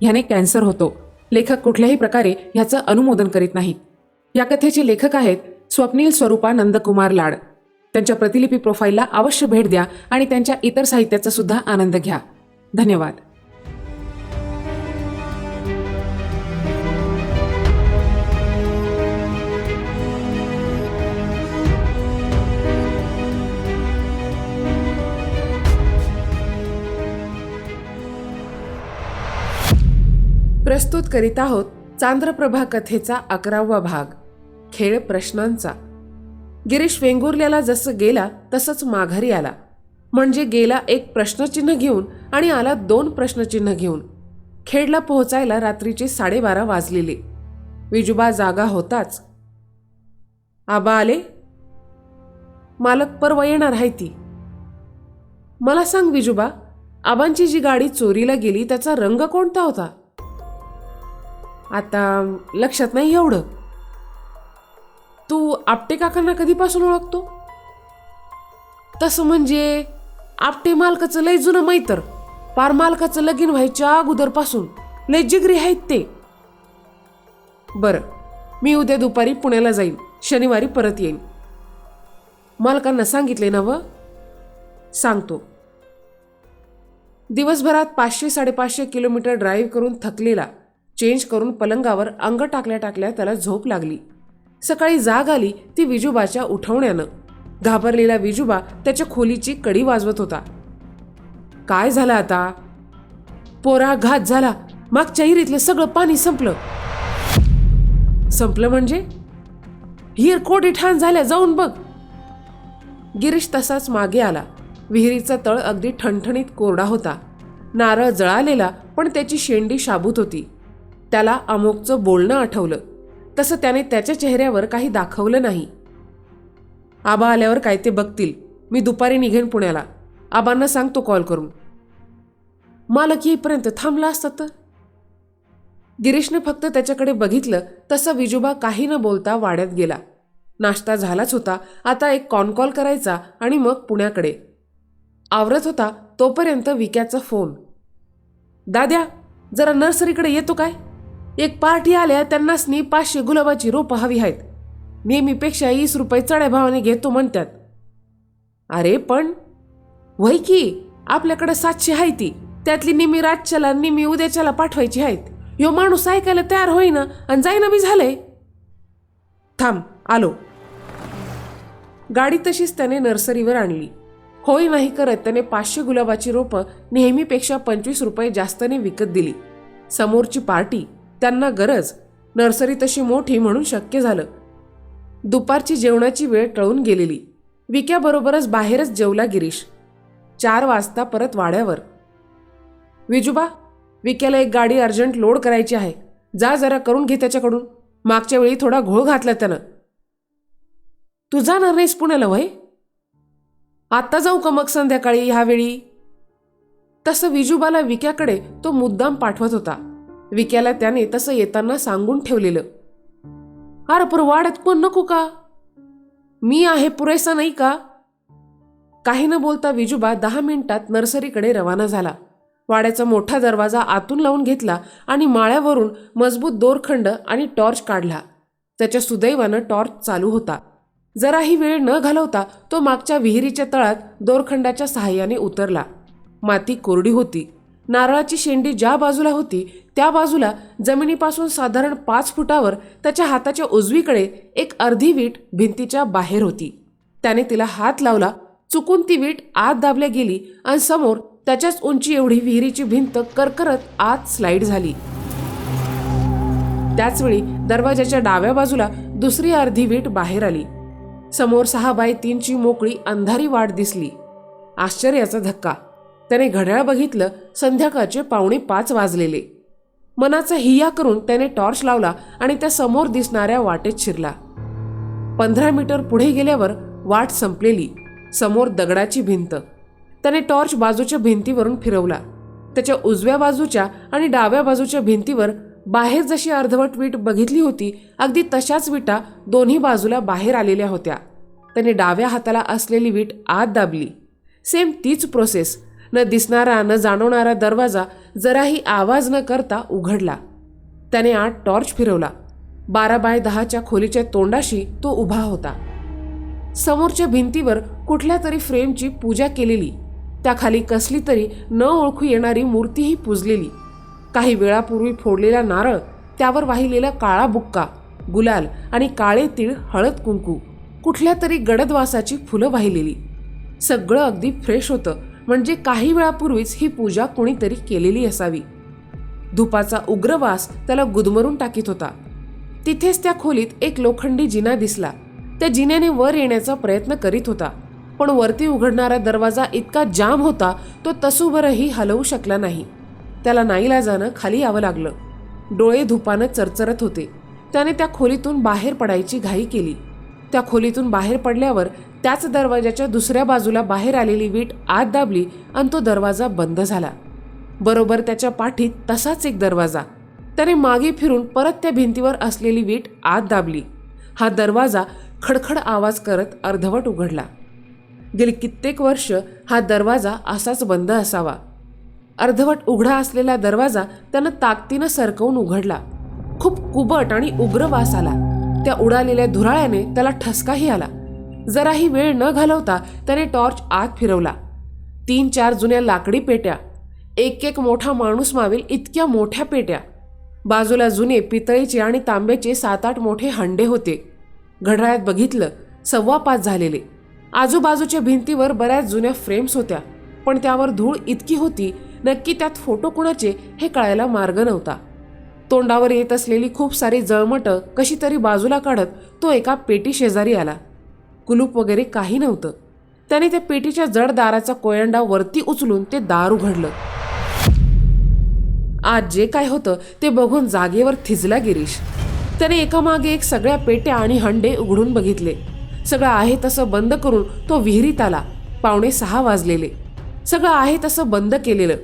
ह्याने कॅन्सर होतो. लेखक कुठल्याही प्रकारे ह्याचं अनुमोदन करीत नाहीत. या कथेचे लेखक आहेत स्वप्नील स्वरूपा नंदकुमार लाड. त्यांच्या प्रतिलिपी प्रोफाईलला अवश्य भेट द्या आणि त्यांच्या इतर साहित्याचा सुद्धा आनंद घ्या. धन्यवाद. प्रस्तुत करीत आहोत चांद्रप्रभा कथेचा अकरावा भाग खेळ प्रश्नांचा. गिरीश वेंगुर्ल्याला जसं गेला तसंच माघारी आला. म्हणजे गेला एक प्रश्नचिन्ह घेऊन आणि आला दोन प्रश्नचिन्ह घेऊन. खेडला पोहोचायला रात्रीचे साडेबारा वाजलेले. विजुबा जागा होताच. आबा आले? मालक परवा येणार आहे ती. मला सांग विजुबा आबांची जी गाडी चोरीला गेली त्याचा रंग कोणता होता? आता लक्षात नाही एवढं. तू आपटे काकांना कधीपासून ओळखतो? तसं म्हणजे आपटे मालकाचं लय जुनं मैतर पार मालकाचं लगीन व्हायच्या अगोदरपासून लय जिगरी आहेत ते. बरं मी उद्या दुपारी पुण्याला जाईन शनिवारी परत येईन. मालकांना सांगितले ना व? सांगतो. दिवसभरात पाचशे साडेपाचशे किलोमीटर ड्राईव्ह करून थकलेला चेंज करून पलंगावर अंग टाकल्या टाकल्या त्याला झोप लागली. सकाळी जाग आली ती विजूबाच्या उठवण्यानं. घाबरलेला विजूबा त्याच्या खोलीची कडी वाजवत होता. काय झालं आता? पोरा घात झाला. मागच्या हिरीतलं सगळं पाणी संपलं. संपलं म्हणजे? हिर कोटी ठाण झाल्या जाऊन बघ. गिरीश तसाच मागे आला. विहिरीचा तळ अगदी ठणठणीत कोरडा होता. नारळ जळालेला पण त्याची शेंडी शाबूत होती. त्याला अमोकचं बोलणं आठवलं. तसं त्याने त्याच्या चेहऱ्यावर काही दाखवलं नाही. आबा आल्यावर काय ते बघतील. मी दुपारी निघेन पुण्याला. आबांना सांगतो कॉल करून. मालक येईपर्यंत थांबला असता तर? गिरीशने फक्त त्याच्याकडे बघितलं तसं विजोबा काही न बोलता वाड्यात गेला. नाश्ता झालाच होता. आता एक कॉन कॉल करायचा आणि मग पुण्याकडे. आवरत होता तोपर्यंत विक्याचा फोन. दाद्या जरा नर्सरीकडे येतो काय? एक पार्टी आल्या त्यांनाचनी पाचशे गुलाबाची रोपं हवी आहेत. नेहमीपेक्षा वीस रुपये चढ्या भावाने घेतो म्हणतात. अरे पण वय की आपल्याकडे सातशे आहे ती. त्यातली निमी रातच्याला निमी उद्याच्याला पाठवायची आहेत. यो माणूस ऐकायला तयार होईना आणि जाईना बी झालंय. थांब आलो. गाडी तशीच त्याने नर्सरीवर आणली. होय नाही करत त्याने पाचशे गुलाबाची रोपं नेहमीपेक्षा पंचवीस रुपये जास्तने विकत दिली. समोरची पार्टी त्यांना गरज. नर्सरी तशी मोठी म्हणून शक्य झालं. दुपारची जेवणाची वेळ टळून गेलेली. विक्याबरोबरच बाहेरच जेवला गिरीश. चार वाजता परत वाड्यावर. विजुबा विक्याला एक गाडी अर्जंट लोड करायची आहे. जा जरा करून घे त्याच्याकडून. मागच्या वेळी थोडा घोळ घातला त्यानं. तू जाणार नाहीस पुण्याला वय? आत्ता जाऊ का मग संध्याकाळी ह्यावेळी? तसं विजुबाला विक्याकडे तो मुद्दाम पाठवत होता. विक्याला त्याने तसं येताना सांगून ठेवलेलं. अरे पर वाड्यात कोण नको का? मी आहे पुरेसा नाही का? काही न बोलता विजुबा दहा मिनिटात नर्सरीकडे रवाना झाला. वाड्याचा मोठा दरवाजा आतून लावून घेतला आणि माळ्यावरून मजबूत दोरखंड आणि टॉर्च काढला. त्याच्या सुदैवानं टॉर्च चालू होता. जराही वेळ न घालवता तो मागच्या विहिरीच्या तळात दोरखंडाच्या सहाय्याने उतरला. माती कोरडी होती. नारळाची शेंडी ज्या बाजूला होती त्या बाजूला जमिनीपासून साधारण पाच फुटावर त्याच्या हाताच्या उजवीकडे एक अर्धी वीट भिंतीच्या बाहेर होती. त्याने तिला हात लावला चुकून ती वीट आत दाबल्या गेली आणि समोर त्याच्याच उंची एवढी विहिरीची भिंत करकरत आत स्लाइड झाली. त्याचवेळी दरवाजाच्या डाव्या बाजूला दुसरी अर्धी वीट बाहेर आली. समोर सहा बाय तीनची मोकळी अंधारी वाट दिसली. आश्चर्याचा धक्का. त्याने घड्याळ बघितलं संध्याकाळचे पावणे पाच वाजलेले. मनाचा हिया करून त्याने टॉर्च लावला आणि त्या समोर दिसणाऱ्या वाटेत शिरला. पंधरा मीटर पुढे गेल्यावर वाट संपलेली समोर दगडाची भिंत. त्याने टॉर्च बाजूच्या भिंतीवरून फिरवला. त्याच्या उजव्या बाजूच्या आणि डाव्या बाजूच्या भिंतीवर बाहेर जशी अर्धवट वीट बघितली होती अगदी तशाच विटा दोन्ही बाजूला बाहेर आलेल्या होत्या. त्याने डाव्या हाताला असलेली वीट आत दाबली. सेम तीच प्रोसेस न दिसणारा न जाणवणारा दरवाजा जराही आवाज न करता उघडला. त्याने आत टॉर्च फिरवला. बारा बाय दहाच्या खोलीच्या तोंडाशी तो उभा होता. समोरच्या भिंतीवर कुठल्या तरी फ्रेमची पूजा केलेली. त्याखाली कसली तरी न ओळखू येणारी मूर्तीही पूजलेली. काही वेळापूर्वी फोडलेला नारळ त्यावर वाहिलेला काळा बुक्का गुलाल आणि काळे तीळ हळद कुंकू कुठल्या तरी गडदवासाची फुलं वाहिलेली. सगळं अगदी फ्रेश होतं. म्हणजे काही वेळापूर्वीच ही पूजा कोणीतरी केलेली असावी. धुपाचा उग्र वास त्याला गुदमरून टाकीत होता. तिथेच त्या खोलीत एक लोखंडी जिना दिसला. त्या जिन्याने वर येण्याचा प्रयत्न करीत होता. पण वरती उघडणारा दरवाजा इतका जाम होता तो तसूभरही हलवू शकला नाही. त्याला नाईलाजानं खाली यावं लागलं. डोळे धुपानं चरचरत होते. त्याने त्या खोलीतून बाहेर पडायची घाई केली. त्या खोलीतून बाहेर पडल्यावर त्याच दरवाजाच्या दुसऱ्या बाजूला बाहेर आलेली वीट आत दाबली आणि तो दरवाजा बंद झाला. बरोबर त्याच्या पाठीत तसाच एक दरवाजा. त्याने मागे फिरून परत त्या भिंतीवर असलेली वीट आत दाबली. हा दरवाजा खडखड आवाज करत अर्धवट उघडला. गेली कित्येक वर्ष हा दरवाजा असाच बंद असावा. अर्धवट उघडा असलेला दरवाजा त्यानं ताकदीनं सरकवून उघडला. खूप कुबट आणि उग्र वास आला. त्या उडालेल्या धुराळ्याने त्याला ठसकाही आला. जराही वेळ न घालवता त्याने टॉर्च आत फिरवला. तीन चार जुन्या लाकडी पेट्या एक एक मोठा माणूस मावेल इतक्या मोठ्या पेट्या. बाजूला जुने पितळीचे आणि तांब्याचे सात आठ मोठे हंडे होते. घड्याळ्यात बघितलं सव्वा पाच झालेले. आजूबाजूच्या भिंतीवर बऱ्याच जुन्या फ्रेम्स होत्या पण त्यावर धूळ इतकी होती नक्की त्यात फोटो कुणाचे हे कळायला मार्ग नव्हता. तोंडावर येत असलेली खूप सारी जळमटं कशी तरी बाजूला काढत तो एका पेटी शेजारी आला. कुलूप वगैरे काही नव्हतं. त्याने त्या पेटीच्या जड दाराचा कोयंडा वरती उचलून ते दार उघडलं. आज जे काय होतं ते बघून जागेवर थिजला गिरीश. त्याने एकामागे एक सगळ्या पेट्या आणि हंडे उघडून बघितले. सगळं आहे तसं बंद करून तो विहिरीत आला. पावणे सहा वाजलेले. सगळं आहे तसं बंद केलेलं.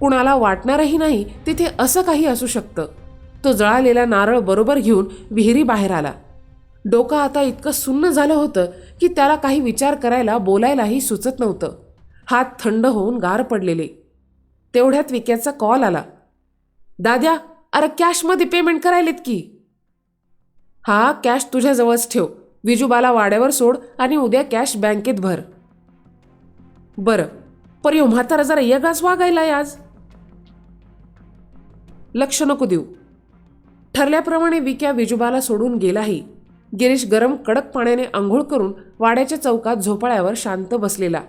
कुणाला वाटणारही नाही तिथे असं काही असू शकतं. तो जळालेला नारळ बरोबर घेऊन विहिरी बाहेर आला. डोकं आता इतकं सुन्न झालं होतं की त्याला काही विचार करायला बोलायलाही सुचत नव्हतं. हात थंड होऊन गार पडलेले. तेवढ्यात विक्याचा कॉल आला. दाद्या अरे कॅशमध्ये पेमेंट करायलेत की. हा कॅश तुझ्याजवळच ठेव. विजूबाला वाड्यावर सोड आणि उद्या कॅश बँकेत भर. बरं. पर यो म्हातारा जरा येगाच वागायला आज लक्ष नको देऊ. ठरल्याप्रमाणे विक्या विजूबाला सोडून गेलाही. गिरीश गरम कडक पाण्याने आंघोळ करून वाड्याच्या चौकात झोपाळ्यावर शांत बसलेला.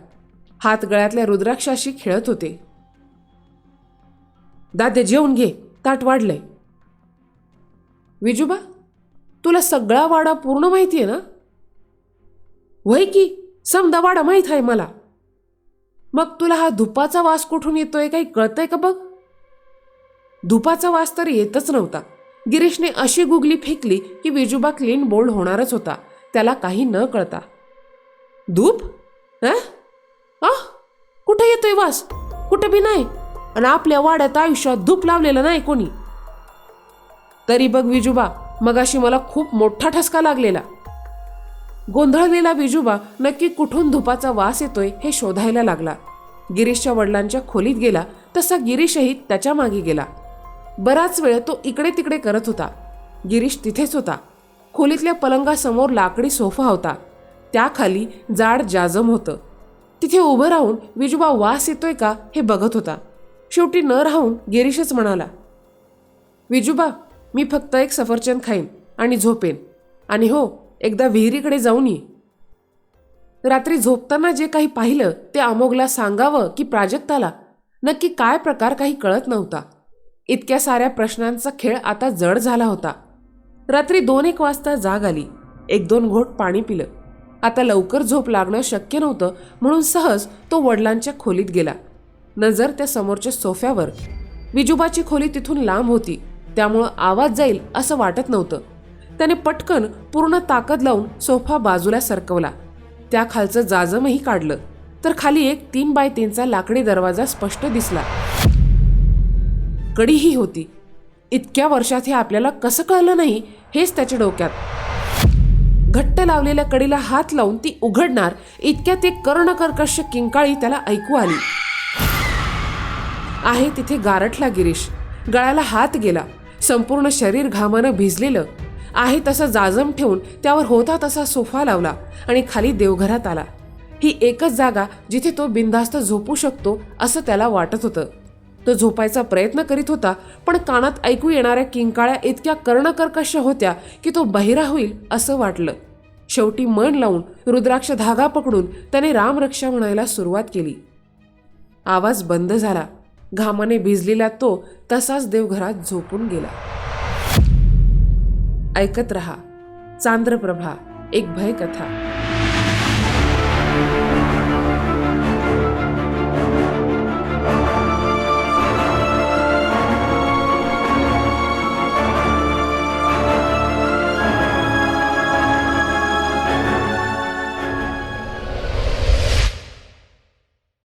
हात गळ्यातल्या रुद्राक्षाशी खेळत होते. दादे जेवून घे. ताट वाढलंय. विजूबा तुला सगळा वाडा पूर्ण माहिती आहे ना? वय की समदा वाडा माहीत आहे मला. मग तुला हा धुपाचा वास कुठून येतोय काही कळतंय का बघ? धुपाचा वास तर येतच नव्हता. गिरीशने अशी गुगली फेकली की विजूबा क्लीन बोल्ड होणारच होता. त्याला काही न कळता धूप? अं? कुठे येतोय वास? कुठे बी नाही. आणि आपल्या वाड्यात आयुष्यात धूप लावलेलं नाही कोणी. तरी बघ विजूबा मगाशी मला खूप मोठा ठसका लागलेला. गोंधळलेला विजूबा नक्की कुठून धुपाचा वास येतोय हे शोधायला लागला. गिरीशच्या वडिलांच्या खोलीत गेला तसा गिरीशही त्याच्यामागे गेला. बराच वेळ तो इकडे तिकडे करत होता. गिरीश तिथेच होता. खोलीतल्या पलंगासमोर लाकडी सोफा होता. त्याखाली जाड जाजम होतं. तिथे उभं राहून विजूबा वास येतोय का हे बघत होता. शेवटी न राहून गिरीशच म्हणाला विजूबा मी फक्त एक सफरचंद खाईन आणि झोपेन. आणि हो एकदा विहिरीकडे जाऊन ये. रात्री झोपताना जे काही पाहिलं ते अमोघला सांगावं की प्राजक्ताला. नक्की काय प्रकार काही कळत नव्हता. इतक्या साऱ्या प्रश्नांचा खेळ आता जड झाला होता. रात्री दोन एक वाजता जाग आली. एक दोन घोट पाणी पिलं. आता लवकर झोप लागणं शक्य नव्हतं म्हणून सहज तो वडिलांच्या खोलीत गेला. नजर त्या समोरच्या सोफ्यावर. विजोबाची खोली तिथून लांब होती. त्यामुळं आवाज जाईल असं वाटत नव्हतं. त्याने पटकन पूर्ण ताकद लावून सोफा बाजूला सरकवला. त्या खालचं जाजमही काढलं. तर खाली एक तीन बाय तीनचा लाकडी दरवाजा स्पष्ट दिसला. कडीही होती. इतक्या वर्षात हे आपल्याला कसं कळलं नाही हेच त्याच्या डोक्यात. घट्ट लावलेल्या कडीला हात लावून ती उघडणार इतक्या ते कर्णकर्कश किंकाळी त्याला ऐकू आली. आहे तिथे गारठला गिरीश. गळ्याला हात गेला. संपूर्ण शरीर घामानं भिजलेलं. आहे तसं जाजम ठेवून त्यावर होता तसा सोफा लावला आणि खाली देवघरात आला. ही एकच जागा जिथे तो बिनधास्त झोपू शकतो असं त्याला वाटत होतं. तो झोपायचा प्रयत्न करीत होता पण कानात ऐकू येणाऱ्या किंकाळ्या इतक्या कर्णकर्कश होत्या की तो बहिरा होईल असं वाटलं. शेवटी मन लावून रुद्राक्ष धागा पकडून त्याने रामरक्षा म्हणायला सुरुवात केली. आवाज बंद झाला. घामाने भिजलेला तो तसाच देवघरात झोपून गेला. ऐकत रहा. चांद्रप्रभा एक भयकथा.